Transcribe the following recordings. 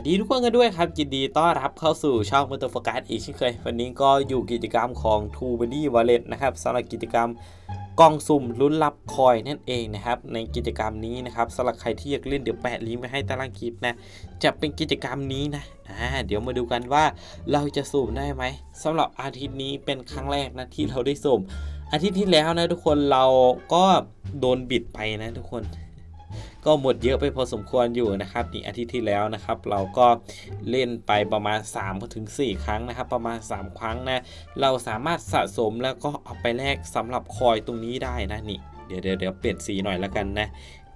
วัสดีทุกคนกันด้วยครับยินดีต้อนรับเข้าสู่ช่องมอเตอร์โฟกัสอีกเช่นเคย วันนี้ก็อยู่กิจกรรมของ t ูบ b ดี้วอลเล็นะครับสำหรับกิจกรรมกล่องสุ่มลุ้นรับคอยนั่นเองนะครับ ในกิจกรรมนี้นะครับสำหรับใครที่อยากเล่นเดี๋ยวแปะลิงก์ไว้ให้ใตารางคลิปนะ จะเป็นกิจกรรมนี้นะอ่าเดี๋ยวมาดูกันว่าเราจะสุ่มได้ไหมสำหรับอาทิตย์นี้เป็นครั้งแรกนะที่เราได้สุ่มอาทิตย์ที่แล้วนะทุกคนเราก็โดนบิดไปนะทุกคน ก็หมดเยอะไปพอสมควรอยู่นะครับนี่อาทิตย์ที่แล้วนะครับ เราก็เล่นไปประมาณ3ถึง4ครั้งนะครับ ประมาณ 3 ครั้งนะเราสามารถสะสมแล้วก็เอาไปแลกสำหรับคอยตรงนี้ได้นะนี่เดี๋ยวเดี๋ยวเดี๋ยวเปลี่ยนสีหน่อยแล้วกันนะ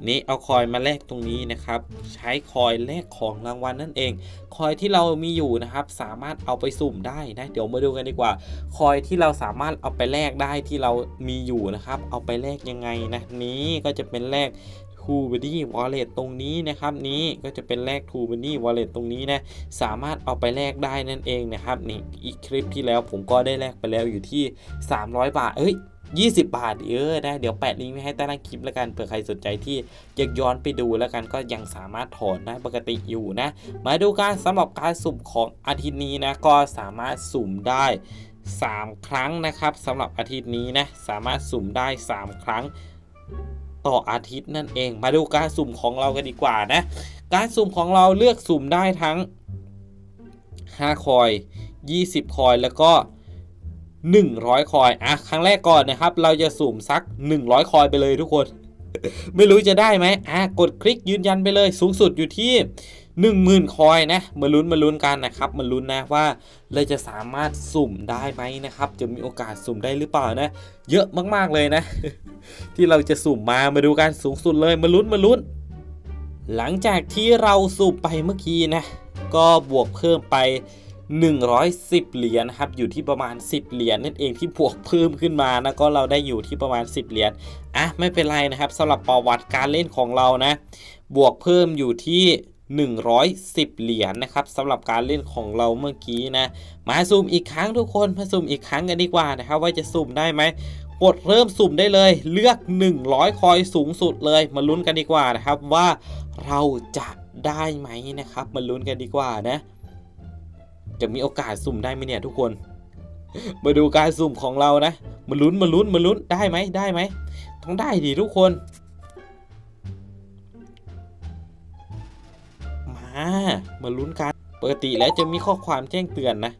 นี่เอาคอยมาแลกตรงนี้นะครับ ใช้คอยแลกของรางวัลนั่นเอง คอยที่เรามีอยู่นะครับ สามารถเอาไปสุ่มได้นะ เดี๋ยวมาดูกันดีกว่า คอยที่เราสามารถเอาไปแลกได้ที่เรามีอยู่นะครับ เอาไปแลกยังไงนะนี้ก็จะเป็นแลก t o b u d y Wallet ตรงนี้นะครับนี้ก็จะเป็นแลก t o b u d y Wallet ตรงนี้นะสามารถเอาไปแลกได้นั่นเองนะครับนี่อีกคลิปที่แล้วผมก็ได้แลกไปแล้วอยู่ที่ 300 บาทเอ้ย20 บาท เออนะเดี๋ยวแปะลิงก์ไว้ให้ใต้ล่างคลิปแล้วกันเผื่อใครสนใจที่อยากย้อนไปดูแล้วกันก็ยังสามารถถอนได้ปกติอยู่นะ มาดูการสำหรับการสุ่มของอาทิตย์นี้นะก็สามารถสุ่มได้ 3 ครั้งนะครับสำหรับอาทิตย์นี้นะสามารถสุ่มได้ 3 ครั้ง ต่ออาทิตย์นั่นเอง มาดูการสุ่มของเรากันดีกว่านะ การสุ่มของเราเลือกสุ่มได้ทั้ง 5 คอย 20 คอยแล้วก็ 100 คอย อะ ครั้งแรกก่อนนะครับ เราจะสุ่มสัก 100 คอยไปเลยทุกคน ไม่รู้จะได้ไหมอะ กดคลิกยืนยันไปเลย สูงสุดอยู่ที่ 10,000คอยนะมาลุ้นมาลุ้นกันนะครับมาลุ้นนะว่าเราจะสามารถสุ่มได้ไหมนะครับ จะมีโอกาสสุ่มได้หรือเปล่านะ เยอะมากๆเลยนะ ที่เราจะสุ่มมามาดูกันสูงสุดเลยมาลุ้นมาลุ้น หลังจากที่เราสุ่มไปเมื่อกี้นะ ก็บวกเพิ่มไป 110 เหรียญนะครับอยู่ที่ประมาณ 10 เหรียญนั่นเองที่บวกเพิ่มขึ้นมานะก็เราได้อยู่ที่ประมาณ 10 เหรียญอะไม่เป็นไรนะครับสำหรับประวัติการเล่นของเรานะ บวกเพิ่มอยู่ที่ 110 เหรียญนะครับสำหรับการเล่นของเราเมื่อกี้นะ มาซูมอีกครั้งทุกคนมาซูมอีกครั้งกันดีกว่านะครับ ว่าจะซูมได้ไหมกดเริ่มสุ่มได้เลย เลือก 100 คอยสูงสุดเลย มาลุ้นกันดีกว่านะครับว่าเราจะได้ไหมนะครับ มาลุ้นกันดีกว่านะ จะมีโอกาสสุ่มได้ไหมเนี่ยทุกคน มาดูการสุ่มของเรานะ มาลุ้นมาลุ้นมาลุ้นได้ไหมได้ไหมต้องได้ดิทุกคน มามาลุ้นกันปกติแล้วจะมีข้อความแจ้งเตือนนะ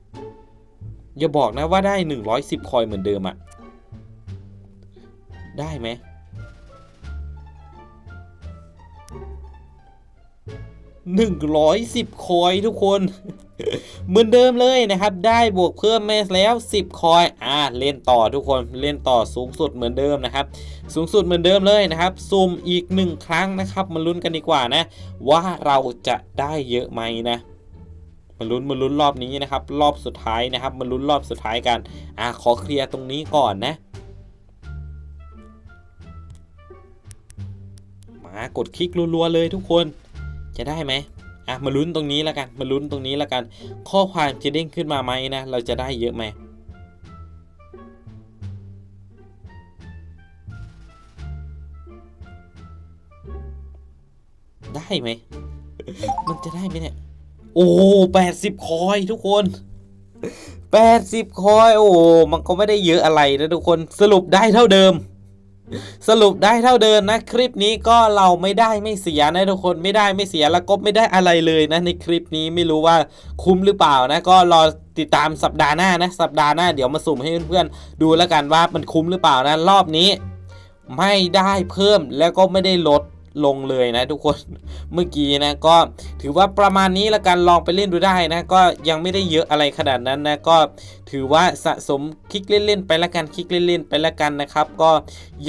อย่าบอกนะว่าได้ 110 คอยเหมือนเดิมอะได้ไหมหนึ่งร้อยสิบคอยทุกคน เหมือนเดิมเลยนะครับ ได้บวกเพิ่มเมาแล้ว 10 คอยอ่าเล่นต่อทุกคนเล่นต่อสูงสุดเหมือนเดิมนะครับ สูงสุดเหมือนเดิมเลยนะครับซูมอีกหนึ่งครั้งนะครับมาลุ้นกันดีกว่านะ ว่าเราจะได้เยอะไหมนะมาลุ้นมาลุ้นรอบนี้นะครับ รอบสุดท้ายนะครับมาลุ้นรอบสุดท้ายกันอ่าขอเคลียร์ตรงนี้ก่อนนะมากดคลิกรัวๆเลยทุกคนจะได้ไหม อะมาลุ้นตรงนี้แล้วกันมาลุ้นตรงนี้แล้วกัน ข้อความจะเด้งขึ้นมาไหมนะ เราจะได้เยอะไหมได้ไหม มันจะได้ไหมเนี่ย โอ้แปดสิบคอยทุกคนแปดสิบคอย โอ้ มันก็ไม่ได้เยอะอะไรนะทุกคน สรุปได้เท่าเดิม สรุปได้เท่าเดิมนะคลิปนี้ก็เราไม่ได้ไม่เสียนะทุกคนไม่ได้ไม่เสียแล้วก็ไม่ได้อะไรเลยนะในคลิปนี้ไม่รู้ว่าคุ้มหรือเปล่านะก็รอติดตามสัปดาห์หน้านะสัปดาห์หน้าเดี๋ยวมาสุ่มให้เพื่อนๆดูแล้วกันว่ามันคุ้มหรือเปล่านะรอบนี้ ไม่ได้เพิ่มแล้วก็ไม่ได้ลด ลงเลยนะทุกคนเมื่อกี้นะก็ถือว่าประมาณนี้ละกันลองไปเล่นดูได้นะ ก็ยังไม่ได้เยอะอะไรขนาดนั้นนะก็ถือว่าสะสมคลิกเล่นๆไปละกันคลิกเล่นๆไปละกันนะครับ ก็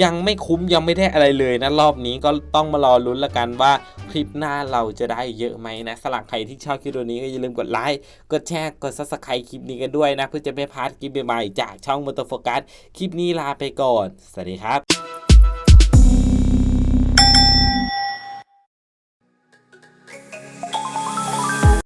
ยังไม่คุ้มยังไม่ได้อะไรเลยนะรอบนี้ก็ต้องมารอลุ้นละกันว่าคลิปหน้าเราจะได้เยอะไหมนะสลักใครที่ชอบคลิปตัวนี้ก็อย่าลืมกดไลค์กดแชร์กดซับสไครต์คลิปนี้กันด้วยนะ เพื่อจะไม่พลาดคลิปใหม่ๆจากช่องมอเตอร์โฟกัสคลิปนี้ลาไปก่อน สวัสดีครับ